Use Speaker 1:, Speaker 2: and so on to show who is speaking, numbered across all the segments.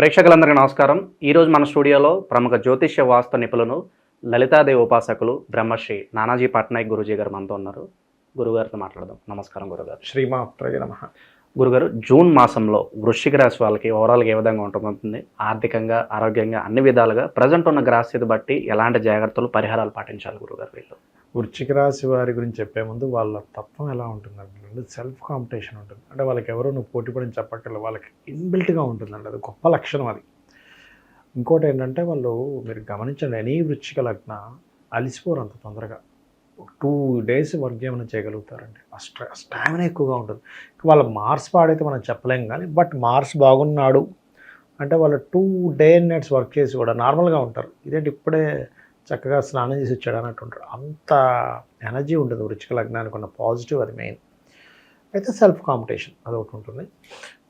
Speaker 1: ప్రేక్షకులందరికీ నమస్కారం. ఈరోజు మన స్టూడియోలో ప్రముఖ జ్యోతిష్య వాస్తు నిపుణులు లలితాదేవి ఉపాసకులు బ్రహ్మశ్రీ నానాజీ పట్నాయక్ గురుజీ గారు మనతో ఉన్నారు. గురుగారితో మాట్లాడదాం. నమస్కారం గురుగారు.
Speaker 2: శ్రీమాత్రయ నమ.
Speaker 1: గురుగారు జూన్ మాసంలో వృశ్చిక రాశి వాళ్ళకి ఓవరాల్గా ఏ విధంగా ఉంటుంది ఆర్థికంగా ఆరోగ్యంగా అన్ని విధాలుగా ప్రజెంట్ ఉన్న గ్రాస్థితి బట్టి ఎలాంటి జాగ్రత్తలు పరిహారాలు పాటించాలి గురుగారు వీళ్ళు?
Speaker 2: వృశ్చిక రాశి వారి గురించి చెప్పే ముందు వాళ్ళ తత్వం ఎలా ఉంటుందంటే సెల్ఫ్ కాంపిటీషన్ ఉంటుంది. అంటే వాళ్ళకి ఎవరు నువ్వు పోటీ పడిన చెప్పక్కర్లేదు. వాళ్ళకి ఇన్బిల్ట్గా ఉంటుందండి. అది గొప్ప లక్షణం అది. ఇంకోటి ఏంటంటే వాళ్ళు మీరు గమనించండి ఎనీ వృశ్చిక లగ్న అలిసిపోరు అంత తొందరగా. టూ డేస్ వర్క్ ఏమైనా చేయగలుగుతారండి. ఆ స్టామినా ఎక్కువగా ఉంటుంది. వాళ్ళ మార్స్ పాడైతే మనం చెప్పలేం కానీ బట్ మార్స్ బాగున్నాడు అంటే వాళ్ళు two day and nights work చేసి కూడా నార్మల్గా ఉంటారు. ఇదేంటి ఇప్పుడే చక్కగా స్నానం చేసి వచ్చాడు అన్నట్టు ఉంటారు. అంత ఎనర్జీ ఉంటుంది వృచ్చిక లగ్నానికి ఉన్న పాజిటివ్ అది మెయిన్. అయితే సెల్ఫ్ కాంపిటీషన్ అది ఒకటి ఉంటుంది.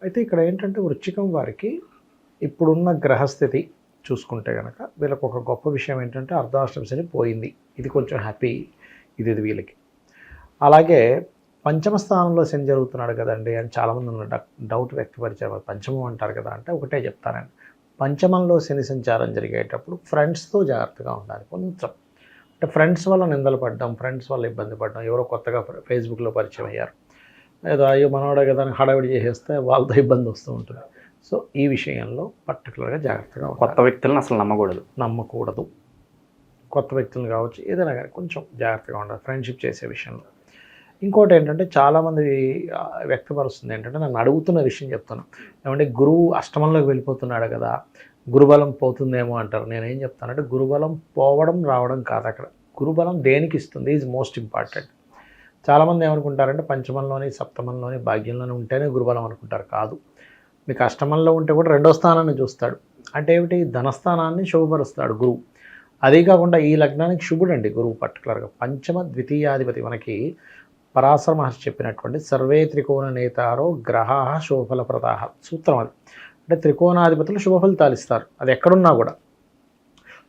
Speaker 2: అయితే ఇక్కడ ఏంటంటే వృచ్చికం వారికి ఇప్పుడున్న గ్రహస్థితి చూసుకుంటే కనుక వీళ్ళకు ఒక గొప్ప విషయం ఏంటంటే అర్ధాష్టమి శని పోయింది. ఇది కొంచెం హ్యాపీ ఇది ఇది వీళ్ళకి. అలాగే పంచమ స్థానంలో శని జరుగుతున్నాడు కదండి అని చాలామంది డౌట్ వ్యక్తపరిచారు. మరి పంచమం అంటారు కదా అంటే ఒకటే చెప్తానండి. పంచమంలో శని సంచారం జరిగేటప్పుడు ఫ్రెండ్స్తో జాగ్రత్తగా ఉండాలి. కొంచెం. అంటే ఫ్రెండ్స్ వల్ల నిందలు పడ్డం ఫ్రెండ్స్ వల్ల ఇబ్బంది పడ్డం ఎవరో కొత్తగా ఫేస్బుక్లో పరిచయం అయ్యారు. ఏదో అయ్యో మనవాడే కదా అని హడావిడి చేసేస్తే వాళ్ళతో ఇబ్బంది వస్తూ ఉంటుంది. సో ఈ విషయంలో పర్టికులర్గా జాగ్రత్తగా
Speaker 1: కొత్త వ్యక్తులను అసలు నమ్మకూడదు.
Speaker 2: నమ్మకూడదు. కొత్త వ్యక్తులను కావచ్చు ఏదైనా కానీ కొంచెం జాగ్రత్తగా ఉండాలి ఫ్రెండ్షిప్ చేసే విషయంలో. ఇంకోటి ఏంటంటే చాలామంది వ్యక్తపరుస్తుంది ఏంటంటే నన్ను అడుగుతున్న విషయం చెప్తాను ఏమంటే గురువు అష్టమంలోకి వెళ్ళిపోతున్నాడు కదా గురుబలం పోతుందేమో అంటారు. నేనేం చెప్తానంటే గురుబలం పోవడం రావడం కాదు అక్కడ. గురుబలం దేనికి ఇస్తుంది? ఈజ్ మోస్ట్ ఇంపార్టెంట్ చాలామంది ఏమనుకుంటారంటే పంచమంలోని సప్తమంలోని భాగ్యంలోని ఉంటేనే గురుబలం అనుకుంటారు. కాదు. మీకు అష్టమంలో ఉంటే కూడా రెండో స్థానాన్ని చూస్తాడు. అంటే ఏమిటి? ధనస్థానాన్ని శుభపరుస్తాడు గురువు. అదే కాకుండా ఈ లగ్నానికి శుభుడు అండి గురువు పర్టికులర్గా పంచమ ద్వితీయాధిపతి మనకి పరాశర మహర్షి చెప్పినటువంటి సర్వే త్రికోణ నేతారో గ్రహ శుభఫల ప్రదాహ సూత్రం అది. అంటే త్రికోణాధిపతులు శుభఫలితాలు ఇస్తారు అది ఎక్కడున్నా కూడా.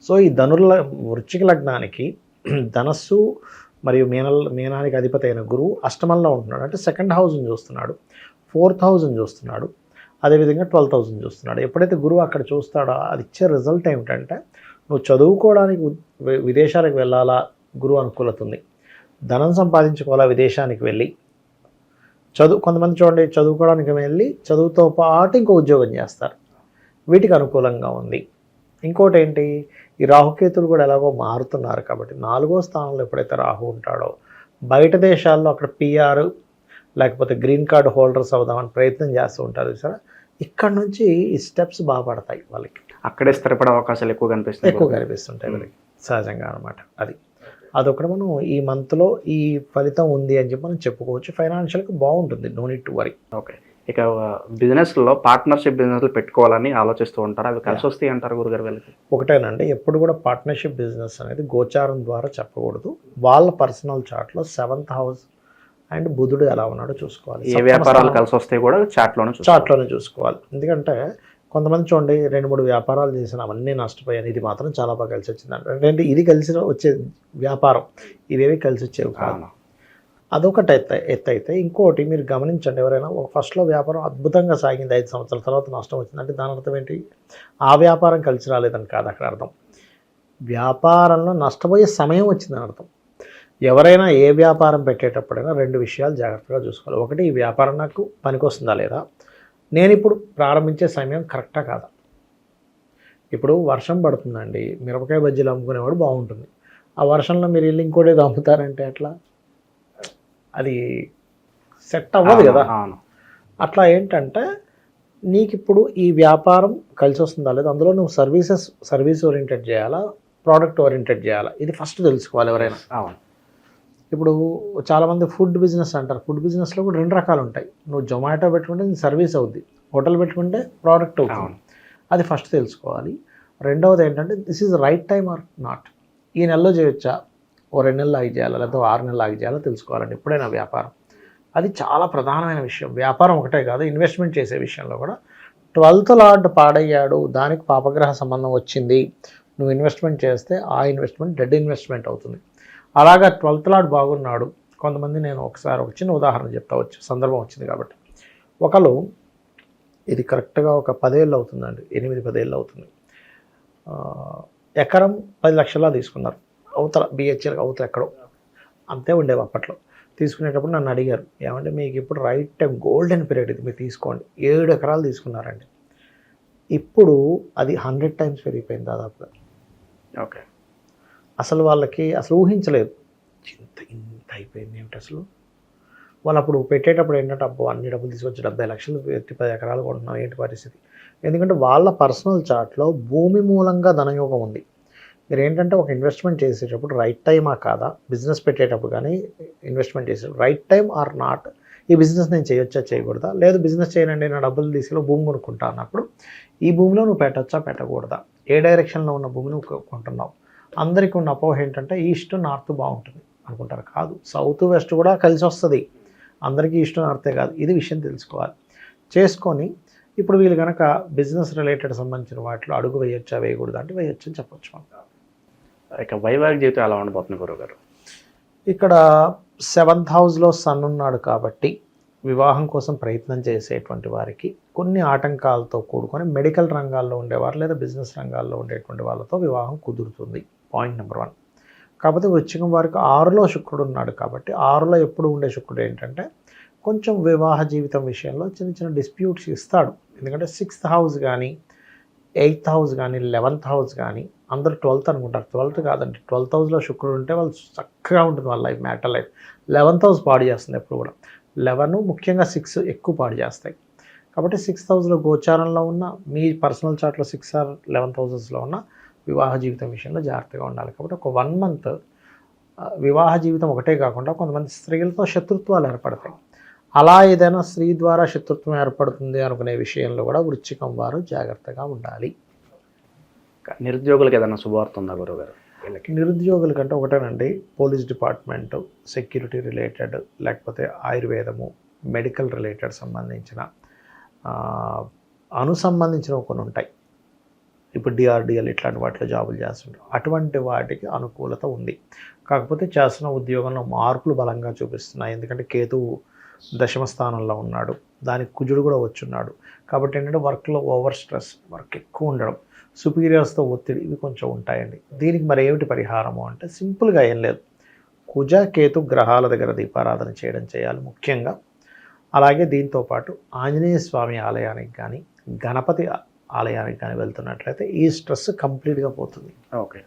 Speaker 2: సో ఈ ధనుర్ల వృచ్చిక లగ్నానికి ధనస్సు మరియు మీన మీనానికి అధిపతి అయిన గురువు అష్టమంలో ఉంటున్నాడు. అంటే సెకండ్ హౌస్ని చూస్తున్నాడు ఫోర్త్ హౌస్ని చూస్తున్నాడు అదేవిధంగా ట్వెల్త్ హౌస్ని చూస్తున్నాడు. ఎప్పుడైతే గురువు అక్కడ చూస్తాడో అది ఇచ్చే రిజల్ట్ ఏమిటంటే నువ్వు చదువుకోవడానికి విదేశాలకు వెళ్ళాలా? గురువు అనుకూలత ఉంది ధనం సంపాదించుకోవాలా? విదేశానికి వెళ్ళి. చదువు కొంతమంది చూడండి చదువుకోవడానికి వెళ్ళి చదువుతో పాటు ఇంకో ఉద్యోగం చేస్తారు. వీటికి అనుకూలంగా ఉంది. ఇంకోటి ఏంటి? ఈ రాహుకేతులు కూడా ఎలాగో మారుతున్నారు కాబట్టి నాలుగో స్థానంలో ఎప్పుడైతే రాహు ఉంటాడో బయట దేశాల్లో అక్కడ పిఆర్ లేకపోతే గ్రీన్ కార్డ్ హోల్డర్స్ అవుదామని ప్రయత్నం చేస్తూ ఉంటారు సార్ ఇక్కడ నుంచి ఈ స్టెప్స్ బాగా పడతాయి వాళ్ళకి.
Speaker 1: అక్కడే స్థిరపడే అవకాశాలు ఎక్కువ కనిపిస్తాయి
Speaker 2: ఎక్కువ కనిపిస్తుంటాయి వీళ్ళకి సహజంగా అనమాట అది. అదొకటి మనం ఈ మంత్లో ఈ ఫలితం ఉంది అని చెప్పి మనం చెప్పుకోవచ్చు. ఫైనాన్షియల్గా బాగుంటుంది no need to worry
Speaker 1: okay. ఇక బిజినెస్లో పార్ట్నర్షిప్ బిజినెస్లు పెట్టుకోవాలని ఆలోచిస్తూ ఉంటారు. అవి కలిసి వస్తాయి అంటారు గురుగారు వీళ్ళకి?
Speaker 2: ఒకటేనండి ఎప్పుడు కూడా పార్ట్నర్షిప్ బిజినెస్ అనేది గోచారం ద్వారా చెప్పకూడదు. వాళ్ళ పర్సనల్ చార్ట్లో సెవెంత్ హౌస్ అండ్ బుధుడు ఎలా ఉన్నాడో చూసుకోవాలి.
Speaker 1: ఏ వ్యాపారాలు కలిసి వస్తాయి కూడా చాట్లోనే
Speaker 2: చార్ట్లోనే చూసుకోవాలి. ఎందుకంటే కొంతమంది చూడండి రెండు మూడు వ్యాపారాలు చేసిన అవన్నీ నష్టపోయాను ఇది మాత్రం చాలా బాగా కలిసి వచ్చింది అంటే ఇది కలిసి వచ్చే వ్యాపారం ఇవేవి కలిసి వచ్చేవి కాదు. అదొకటి ఎత్త ఎత్తు అయితే ఇంకోటి మీరు గమనించండి ఎవరైనా ఒక ఫస్ట్లో వ్యాపారం అద్భుతంగా సాగింది ఐదు సంవత్సరాల తర్వాత నష్టం వచ్చింది. అంటే దాని అర్థం ఏంటి? ఆ వ్యాపారం కలిసి రాలేదని కాదు అక్కడ అర్థం. వ్యాపారంలో నష్టపోయే సమయం వచ్చిందని అర్థం. ఎవరైనా ఏ వ్యాపారం పెట్టేటప్పుడైనా రెండు విషయాలు జాగ్రత్తగా చూసుకోవాలి. ఒకటి ఈ వ్యాపారం నాకు పనికొస్తుందా లేదా? నేను ఇప్పుడు ప్రారంభించే సమయం కరెక్టా కాదా? ఇప్పుడు వర్షం పడుతుందండి. మిరపకాయ బజ్జీలు అమ్ముకునేవాడు బాగుంటుంది. ఆ వర్షంలో మీరు వెళ్ళి ఇంకోటి అమ్ముతారంటే ఎట్లా? అది సెట్ అవ్వదు కదా. అట్లా ఏంటంటే నీకు ఇప్పుడు ఈ వ్యాపారం కలిసి వస్తుందా లేదా అందులో నువ్వు సర్వీసెస్ సర్వీస్ ఓరియంటెడ్ చేయాలా? ప్రోడక్ట్ ఓరియంటెడ్ చేయాలా? ఇది ఫస్ట్ తెలుసుకోవాలి ఎవరైనా.
Speaker 1: అవును.
Speaker 2: ఇప్పుడు చాలామంది ఫుడ్ బిజినెస్ అంటారు. ఫుడ్ బిజినెస్లో కూడా రెండు రకాలు ఉంటాయి నువ్వు జొమాటో పెట్టుకుంటే నీ సర్వీస్ అవుద్ది. హోటల్ పెట్టుకుంటే ప్రోడక్ట్ అవుతుంది. అది ఫస్ట్ తెలుసుకోవాలి. రెండవది ఏంటంటే this is right time or not ఈ నెలలో చేయొచ్చా? ఓ రెండు నెలలు ఆగి చేయాలా? లేకపోతే ఆరు నెలలు ఆగి చేయాలా? తెలుసుకోవాలండి ఎప్పుడైనా వ్యాపారం. అది చాలా ప్రధానమైన విషయం. వ్యాపారం ఒకటే కాదు ఇన్వెస్ట్మెంట్ చేసే విషయంలో కూడా. ట్వెల్త్ లార్డ్ పాడయ్యాడు. దానికి పాపగ్రహ సంబంధం వచ్చింది. నువ్వు ఇన్వెస్ట్మెంట్ చేస్తే ఆ ఇన్వెస్ట్మెంట్ డెడ్ ఇన్వెస్ట్మెంట్ అవుతుంది. అలాగా ట్వెల్త్ లార్డ్ బాగున్నాడు. కొంతమంది నేను ఒకసారి ఒక చిన్న ఉదాహరణ చెప్తా వచ్చి సందర్భం వచ్చింది కాబట్టి. ఒకరు ఇది కరెక్ట్గా ఒక పదేళ్ళు అవుతుందండి ఎనిమిది పదేళ్ళు అవుతుంది. ఎకరం పది లక్షలా తీసుకున్నారు. అవతల బిహెచ్ఎల్ అవతల ఎక్కడో. అంతే ఉండేవి అప్పట్లో. తీసుకునేటప్పుడు నన్ను అడిగారు ఏమంటే మీకు ఇప్పుడు రైట్ టైం గోల్డెన్ పీరియడ్ ఇది మీరు తీసుకోండి. ఏడు ఎకరాలు తీసుకున్నారండి. ఇప్పుడు అది హండ్రెడ్ టైమ్స్ పెరిగిపోయింది దాదాపుగా.
Speaker 1: ఓకే.
Speaker 2: అసలు వాళ్ళకి అసలు ఊహించలేదు. ఇంత ఇంత అయిపోయింది ఏమిటి అసలు? వాళ్ళు అప్పుడు పెట్టేటప్పుడు ఏంటంటే అబ్బో అన్ని డబ్బులు తీసుకొచ్చి డెబ్బై లక్షలు పెట్టి పది ఎకరాలు కొంటున్నాం ఏంటి పరిస్థితి? ఎందుకంటే వాళ్ళ పర్సనల్ చార్ట్లో భూమి మూలంగా ధనయోగం ఉంది. మీరు ఏంటంటే ఒక ఇన్వెస్ట్మెంట్ చేసేటప్పుడు రైట్ టైమా కాదా? బిజినెస్ పెట్టేటప్పుడు కానీ ఇన్వెస్ట్మెంట్ చేసేటప్పుడు రైట్ టైం ఆర్ నాట్ ఈ బిజినెస్ నేను చేయొచ్చా చేయకూడదా? లేదు బిజినెస్ చేయనండి నా డబ్బులు తీసుకెళ్ళి భూమి కొనుక్కుంటా అన్నప్పుడు ఈ భూమిలో నువ్వు పెట్టచ్చా పెట్టకూడదా? ఏ డైరెక్షన్లో ఉన్న భూమిని కొంటున్నావు? అందరికీ ఉన్న అపోహ ఏంటంటే ఈస్ట్ నార్త్ బాగుంటుంది అనుకుంటారు. కాదు సౌత్ వెస్ట్ కూడా కలిసి వస్తుంది. అందరికీ ఈస్ట్ నార్తే కాదు. ఇది విషయం తెలుసుకోవాలి. చేసుకొని ఇప్పుడు వీళ్ళు కనుక బిజినెస్ రిలేటెడ్ సంబంధించిన వాటిలో అడుగు వేయొచ్చా వేయకూడదు అంటే వేయొచ్చు అని చెప్పొచ్చు మనం
Speaker 1: ఇక వైవాహిక జీవితం ఎలా ఉండబోతుంది గురుగారు
Speaker 2: ఇక్కడ సెవెంత్ హౌస్లో సన్ ఉన్నాడు కాబట్టి వివాహం కోసం ప్రయత్నం చేసేటువంటి వారికి కొన్ని ఆటంకాలతో కూడుకొని మెడికల్ రంగాల్లో ఉండేవారు లేదా బిజినెస్ రంగాల్లో ఉండేటువంటి వాళ్ళతో వివాహం కుదురుతుంది. Point number one. కాకపోతే వృశ్చికం వారికి ఆరులో శుక్రుడు ఉన్నాడు కాబట్టి ఆరులో ఎప్పుడు ఉండే శుక్రుడు ఏంటంటే కొంచెం వివాహ జీవితం విషయంలో చిన్న చిన్న డిస్ప్యూట్స్ ఇస్తాడు. ఎందుకంటే సిక్స్త్ హౌస్ కానీ ఎయిత్ హౌస్ కానీ లెవెన్త్ హౌస్ కానీ అందరూ ట్వెల్త్ అనుకుంటారు. ట్వెల్త్ కాదండి. ట్వెల్త్ హౌస్లో శుక్రుడు ఉంటే వాళ్ళు చక్కగా ఉంటుంది వాళ్ళ life matter life eleventh house పాడు చేస్తుంది ఎప్పుడు కూడా. లెవెన్ ముఖ్యంగా సిక్స్ ఎక్కువ పాడు చేస్తాయి. కాబట్టి సిక్స్త్ హౌస్లో గోచారంలో ఉన్న మీ పర్సనల్ చార్ట్లో సిక్స్ ఆర్ లెవెన్త్ హౌసెస్లో ఉన్న వివాహ జీవితం విషయంలో జాగ్రత్తగా ఉండాలి. కాబట్టి ఒక వన్ మంత్ వివాహ జీవితం ఒకటే కాకుండా కొంతమంది స్త్రీలతో శత్రుత్వాలు ఏర్పడతాయి. అలా ఏదైనా స్త్రీ ద్వారా శత్రుత్వం ఏర్పడుతుంది అనుకునే విషయంలో కూడా వృశ్చికం వారు జాగ్రత్తగా ఉండాలి.
Speaker 1: నిరుద్యోగులకు ఏదైనా శుభవార్త ఉందా గురుగారు
Speaker 2: నిరుద్యోగుల కంటే ఒకటేనండి. పోలీస్ డిపార్ట్మెంట్ సెక్యూరిటీ రిలేటెడ్ లేకపోతే ఆయుర్వేదము మెడికల్ రిలేటెడ్ సంబంధించిన ఆ, అను సంబంధించిన కొన్ని ఉంటాయి. ఇప్పుడు డిఆర్డిఎల్ ఇట్లాంటి వాటిలో జాబులు చేస్తుంటారు అటువంటి వాటికి అనుకూలత ఉంది. కాకపోతే చేస్తున్న ఉద్యోగంలో మార్పులు బలంగా చూపిస్తున్నాయి. ఎందుకంటే కేతువు దశమ స్థానంలో ఉన్నాడు. దానికి కుజుడు కూడా వచ్చున్నాడు. కాబట్టి ఏంటంటే వర్క్లో ఓవర్ స్ట్రెస్ వర్క్ ఎక్కువ ఉండడం సుపీరియర్స్తో ఒత్తిడి ఇవి కొంచెం ఉంటాయండి. దీనికి మరి ఏమిటి పరిహారము అంటే సింపుల్గా ఏం లేదు. కుజ కేతు గ్రహాల దగ్గర దీపారాధన చేయడం చేయాలి ముఖ్యంగా. అలాగే దీంతో పాటు ఆంజనేయ స్వామి ఆలయానికి కానీ గణపతి ఆలయానికి కానీ వెళ్తున్నట్లయితే ఈ స్ట్రెస్ కంప్లీట్గా పోతుంది.
Speaker 1: ఓకే.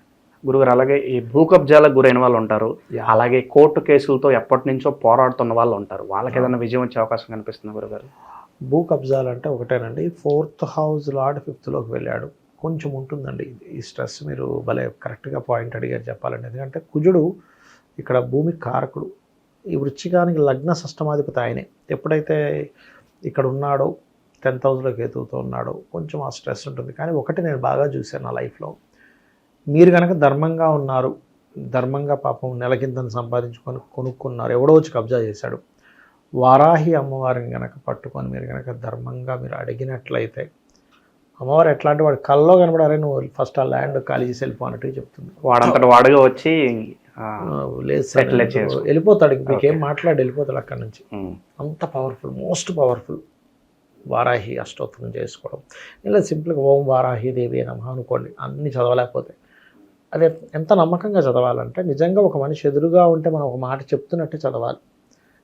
Speaker 1: గురుగారు అలాగే ఈ భూ కబ్జాలకు గురైన వాళ్ళు ఉంటారు. అలాగే కోర్టు కేసులతో ఎప్పటి నుంచో పోరాడుతున్న వాళ్ళు ఉంటారు. వాళ్ళకి ఏదైనా విజయం వచ్చే అవకాశం కనిపిస్తుంది గురుగారు?
Speaker 2: భూ కబ్జాలు అంటే ఒకటేనండి. ఫోర్త్ హౌస్ లార్డ్ ఫిఫ్త్లోకి వెళ్ళాడు. కొంచెం ఉంటుందండి. ఈ స్ట్రెస్ మీరు భలే కరెక్ట్గా పాయింట్ అడిగారు చెప్పాలండి ఎందుకంటే కుజుడు ఇక్కడ భూమి కారకుడు. ఈ వృచ్చికానికి లగ్న షష్టమాధిపతి ఆయనే. ఎప్పుడైతే ఇక్కడ ఉన్నాడో టెన్త్ హౌస్లో కేతువుతో ఉన్నాడో. కొంచెం ఆ స్ట్రెస్ ఉంటుంది. కానీ ఒకటి నేను బాగా చూశాను నా లైఫ్లో. మీరు కనుక ధర్మంగా ఉన్నారు ధర్మంగా పాపం నెలకింతను సంపాదించుకొని కొనుక్కున్నారు ఎవడో వచ్చి కబ్జా చేశాడు. వారాహి అమ్మవారిని కనుక పట్టుకొని మీరు కనుక ధర్మంగా మీరు అడిగినట్లయితే అమ్మవారు ఎట్లాంటి వాడు? కల్లో కనబడారే నువ్వు ఫస్ట్ ఆ ల్యాండ్ ఖాళీ చేసి వెళ్ళిపో అన్నట్టు చెప్తుంది.
Speaker 1: వాడంతట వాడుగా వచ్చి
Speaker 2: లేదు. వెళ్ళిపోతాడు. మీకేం మాట్లాడి వెళ్ళిపోతాడు అక్కడి నుంచి. అంత పవర్ఫుల్ మోస్ట్ పవర్ఫుల్ వారాహి అష్టోత్తరం చేసుకోవడం. ఇలా సింపుల్గా ఓం వారాహి దేవి నమ అనుకోండి. అన్ని చదవలేకపోతే. అదే ఎంత నమ్మకంగా చదవాలంటే నిజంగా ఒక మనిషి ఎదురుగా ఉంటే మనం ఒక మాట చెప్తున్నట్టు చదవాలి.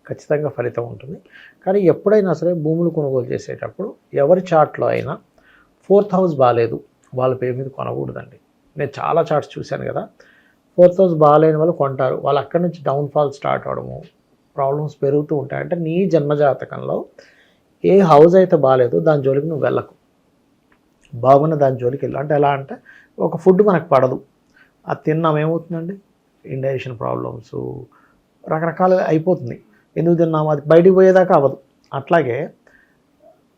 Speaker 2: ఖచ్చితంగా ఫలితం ఉంటుంది. కానీ ఎప్పుడైనా సరే భూములు కొనుగోలు చేసేటప్పుడు ఎవరి చాట్లో అయినా ఫోర్త్ హౌస్ బాగాలేదు వాళ్ళ పేరు మీద కొనకూడదండి. నేను చాలా చార్ట్స్ చూశాను కదా. ఫోర్త్ హౌస్ బాగాలేని వాళ్ళు కొంటారు. వాళ్ళు అక్కడి నుంచి డౌన్ఫాల్ స్టార్ట్ అవడము ప్రాబ్లమ్స్ పెరుగుతూ ఉంటాయి. అంటే నీ జన్మజాతకంలో ఏ హౌస్ అయితే బాగాలేదో దాని జోలికి నువ్వు వెళ్ళకు. బాగున్న దాని జోలికి వెళ్ళు. అంటే ఎలా అంటే ఒక ఫుడ్ మనకు పడదు. అది తిన్నాం ఏమవుతుందండి? ఇండైజెషన్ ప్రాబ్లమ్స్ రకరకాలుగా అయిపోతుంది. ఎందుకు తిన్నాము అది బయటికి పోయేదాకా అవ్వదు. అట్లాగే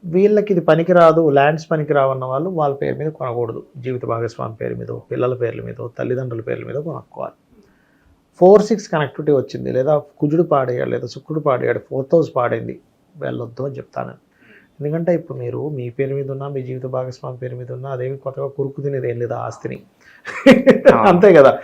Speaker 2: వీళ్ళకి ఇది పనికిరాదు ల్యాండ్స్ పనికిరావన్న వాళ్ళు వాళ్ళ పేరు మీద కొనకూడదు. జీవిత భాగస్వామి పేరు మీద పిల్లల పేర్ల మీద తల్లిదండ్రుల పేర్ల మీద కొనుక్కోవాలి. ఫోర్ సిక్స్ కనెక్టివిటీ వచ్చింది. లేదా కుజుడు పాడేయాడు లేదా శుక్రుడు పాడేయాడు ఫోర్త్ హౌస్ పాడైంది. వెళ్ళొద్దు అని చెప్తాను. ఎందుకంటే ఇప్పుడు మీరు మీ పేరు మీద ఉన్నా మీ జీవిత భాగస్వామి పేరు మీద ఉన్నా అదేమి కొత్తగా కురుకు తినేది ఏం లేదు ఆస్తిని. అంతే కదా?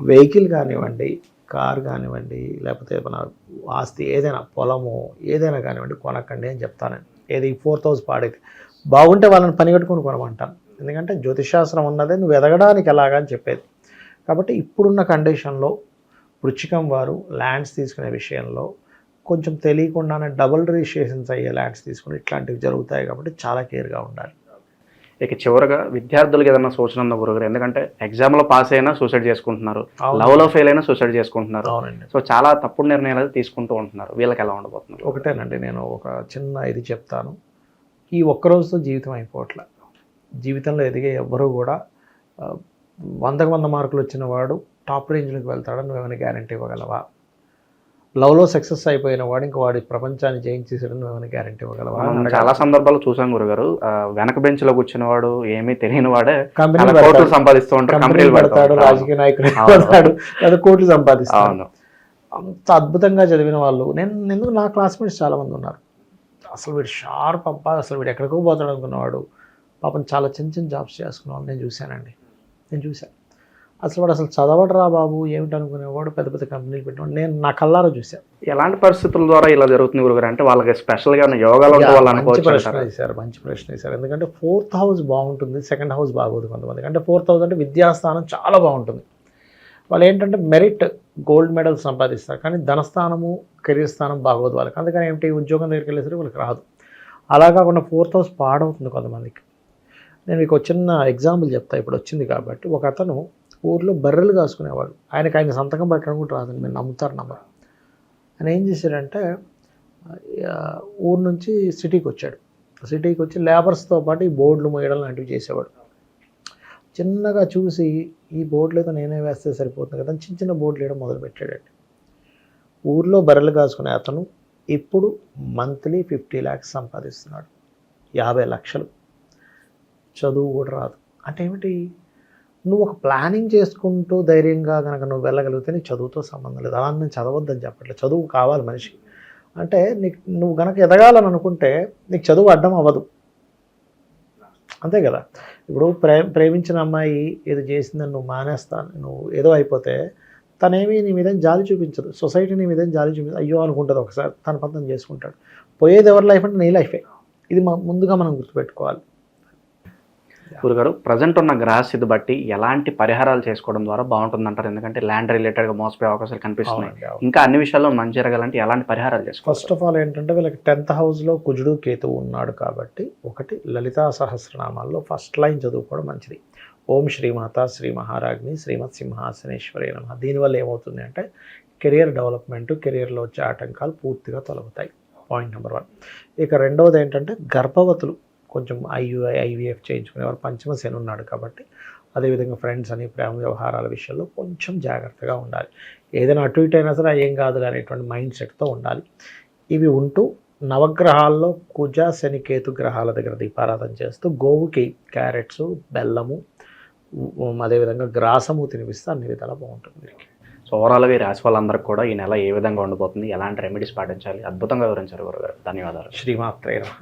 Speaker 2: వెహికల్ కానివ్వండి కార్ కానివ్వండి లేకపోతే మన ఆస్తి ఏదైనా పొలము ఏదైనా కానివ్వండి కొనకండి అని చెప్తాను. ఏది ఫోర్త్ హౌస్ పాడైతే బాగుంటే వాళ్ళని పని కట్టుకొని కొనమంటాను ఎందుకంటే జ్యోతిషాస్త్రం ఉన్నదే నువ్వు ఎదగడానికి ఎలాగా అని చెప్పేది. కాబట్టి ఇప్పుడున్న కండిషన్లో వృచ్చికం వారు ల్యాండ్స్ తీసుకునే విషయంలో కొంచెం తెలియకుండానే డబుల్ రిజిస్ట్రేషన్స్ అయ్యే ల్యాండ్స్ తీసుకుని ఇట్లాంటివి జరుగుతాయి కాబట్టి చాలా కేర్గా ఉండాలి.
Speaker 1: ఇక చివరగా విద్యార్థులకు ఏదైనా సూచన ఉందా గురుగారు? ఎందుకంటే ఎగ్జామ్లో పాస్ అయినా సూసైడ్ చేసుకుంటున్నారు. లవ్లో ఫెయిల్ అయినా సూసైడ్ చేసుకుంటున్నారు.
Speaker 2: అవునండి.
Speaker 1: సో చాలా తప్పుడు నిర్ణయాలు తీసుకుంటూ ఉంటున్నారు. వీళ్ళకి ఎలా ఉండబోతున్నారు?
Speaker 2: ఒకటేనండి నేను ఒక చిన్న ఇది చెప్తాను. ఈ ఒక్క రోజుతో జీవితం అయిపోవట్లే. జీవితంలో ఎదిగే ఎవ్వరూ కూడా వందకు వంద మార్కులు వచ్చిన వాడు టాప్ రేంజ్లోకి వెళ్తాడని నువ్వేమైనా గ్యారంటీ ఇవ్వగలవా? లవ్లో సక్సెస్ అయిపోయిన వాడు ఇంకా వాడి ప్రపంచాన్ని జయించేసాడని నువ్వేమైనా గ్యారంటీ అని
Speaker 1: చాలా సందర్భాలు చూసాం గురుగారు. వెనక బెంచ్లో కూర్చున్న వాడు ఏమీ తెలియని వాడే. కోట్లు సంపాదిస్తూ
Speaker 2: కంపెనీ
Speaker 1: కంపెనీలు పెడతా
Speaker 2: పెడతాడు. రాజకీయ నాయకులు. పెడతాడు లేదా కోట్లు సంపాదిస్తాడు. అంత అద్భుతంగా చదివిన వాళ్ళు. నేను ఎందుకు నా క్లాస్మేట్స్ చాలామంది ఉన్నారు. అసలు వీడు షార్ప్ అబ్బా అసలు వీడు ఎక్కడికో పోతాడు అనుకున్నవాడు. పాపం చాలా చిన్న చిన్న జాబ్స్ చేసుకున్న వాళ్ళు నేను చూశానండి. నేను చూశాను అసలు వాడు అసలు చదవడరా బాబు? ఏమిటి అనుకునేవాడు పెద్ద పెద్ద కంపెనీలు పెట్టినవాడు నేను నా కల్లారా చూశాను
Speaker 1: ఎలాంటి పరిస్థితుల ద్వారా ఇలా జరుగుతుంది గురుగారు? అంటే వాళ్ళకి స్పెషల్గా ఉన్న యోగాలు
Speaker 2: మంచి ప్రశ్న? వేశారు మంచి ప్రశ్న వేశారు ఎందుకంటే ఫోర్త్ హౌస్ బాగుంటుంది సెకండ్ హౌస్ బాగోదు కొంతమందికి. అంటే ఫోర్త్ హౌస్ అంటే విద్యాస్థానం చాలా బాగుంటుంది. వాళ్ళు ఏంటంటే మెరిట్ గోల్డ్ మెడల్ సంపాదిస్తారు కానీ ధనస్థానము కెరీర్ స్థానం బాగోదు వాళ్ళకి. అందుకని ఏమిటి ఉద్యోగం దగ్గరికి వెళ్ళేసరికి వాళ్ళకి రాదు. అలా కాకుండా ఫోర్త్ హౌస్ పాడవుతుంది కొంతమందికి. నేను మీకు చిన్న ఎగ్జాంపుల్ చెప్తా. ఇప్పుడు వచ్చింది కాబట్టి. ఒక అతను ఊర్లో బర్రెలు కాసుకునేవాడు ఆయనకు ఆయన సంతకం పెట్టడం కూడా రాదని మీరు నమ్ముతారు నమ్మరు. ఆయన ఏం చేశాడంటే ఊరు నుంచి సిటీకి వచ్చాడు. సిటీకి వచ్చి లేబర్స్తో పాటు ఈ బోర్డులు మోయడం లాంటివి చేసేవాడు. చిన్నగా చూసి ఈ బోర్డులు అయితే నేనే వేస్తే సరిపోతుంది కదా చిన్న చిన్న బోర్డులు వేయడం మొదలుపెట్టాడండి. ఊర్లో బర్రెలు కాసుకునే అతను ఇప్పుడు మంత్లీ ఫిఫ్టీ ల్యాక్స్ సంపాదిస్తున్నాడు. యాభై లక్షలు. చదువు కూడా రాదు. అంటే ఏమిటి? నువ్వు ఒక ప్లానింగ్ చేసుకుంటూ ధైర్యంగా కనుక నువ్వు వెళ్ళగలిగితే నీకు చదువుతో సంబంధం లేదు. అలా నేను చదవద్దని చెప్పట్లేదు. చదువు కావాలి మనిషికి అంటే నీకు నువ్వు కనుక ఎదగాలని అనుకుంటే నీకు చదువు అడ్డం అవ్వదు. అంతే కదా? ఇప్పుడు ప్రే ప్రేమించిన అమ్మాయి ఏదో చేసిందని నువ్వు మానేస్తాను నువ్వు ఏదో అయిపోతే తనేమి నీ మీద జాలి చూపించదు. సొసైటీ నీ మీద జాలి చూపించదు. అయ్యో అనుకుంటుంది ఒకసారి తన పద్ధతి చేసుకుంటాడు. పోయేది ఎవరి లైఫ్ అంటే నీ లైఫే. ఇది ముందుగా మనం గుర్తుపెట్టుకోవాలి.
Speaker 1: గురుగారు ప్రజెంట్ ఉన్న గ్రహస్థితి బట్టి ఎలాంటి పరిహారాలు చేసుకోవడం ద్వారా బాగుంటుంది అంటారు ఎందుకంటే ల్యాండ్ రిలేటెడ్గా మోసపోయే అవకాశాలు కనిపిస్తున్నాయి. ఇంకా అన్ని విషయాల్లో మంచి జరగాలంటే ఎలాంటి పరిహారాలు చేసుకోవాలి?
Speaker 2: ఫస్ట్ ఆఫ్ ఆల్ ఏంటంటే వీళ్ళకి టెన్త్ హౌస్లో కుజుడు కేతువు ఉన్నాడు కాబట్టి ఒకటి లలితా సహస్రనామాల్లో ఫస్ట్ లైన్ చదువుకోవడం మంచిది. ఓం శ్రీమాత శ్రీ మహారాజ్ని శ్రీమత్ సింహాసనేశ్వరి నమ. దీనివల్ల ఏమవుతుంది అంటే కెరియర్ డెవలప్మెంట్ కెరియర్లో వచ్చే ఆటంకాలు పూర్తిగా తొలగుతాయి. పాయింట్ నెంబర్ వన్ ఇక రెండవది ఏంటంటే గర్భవతులు. కొంచెం ఐయుఐ ఐవీఎఫ్ చేయించుకునేవారు. పంచమ శని ఉన్నాడు కాబట్టి అదేవిధంగా ఫ్రెండ్స్ అని ప్రేమ వ్యవహారాల విషయంలో కొంచెం జాగ్రత్తగా ఉండాలి. ఏదైనా అటు ఇటు అయినా సరే ఏం కాదు అనేటువంటి మైండ్ సెట్తో ఉండాలి. ఇవి ఉంటూ నవగ్రహాల్లో కుజ శని కేతు గ్రహాల దగ్గర దీపారాధన చేస్తూ గోవుకి క్యారెట్స్ బెల్లము అదేవిధంగా గ్రాసము తినిపిస్తే అన్ని విధాలా బాగుంటుంది వీరికి.
Speaker 1: సో ఓవరాల్గా ఈ రాశి వాళ్ళందరికీ కూడా ఈ నెల ఏ విధంగా ఉండబోతుంది? ఎలాంటి రెమెడీస్ పాటించాలి? అద్భుతంగా వివరించారు గురుగారు. ధన్యవాదాలు.
Speaker 2: శ్రీమాత్రే నమః.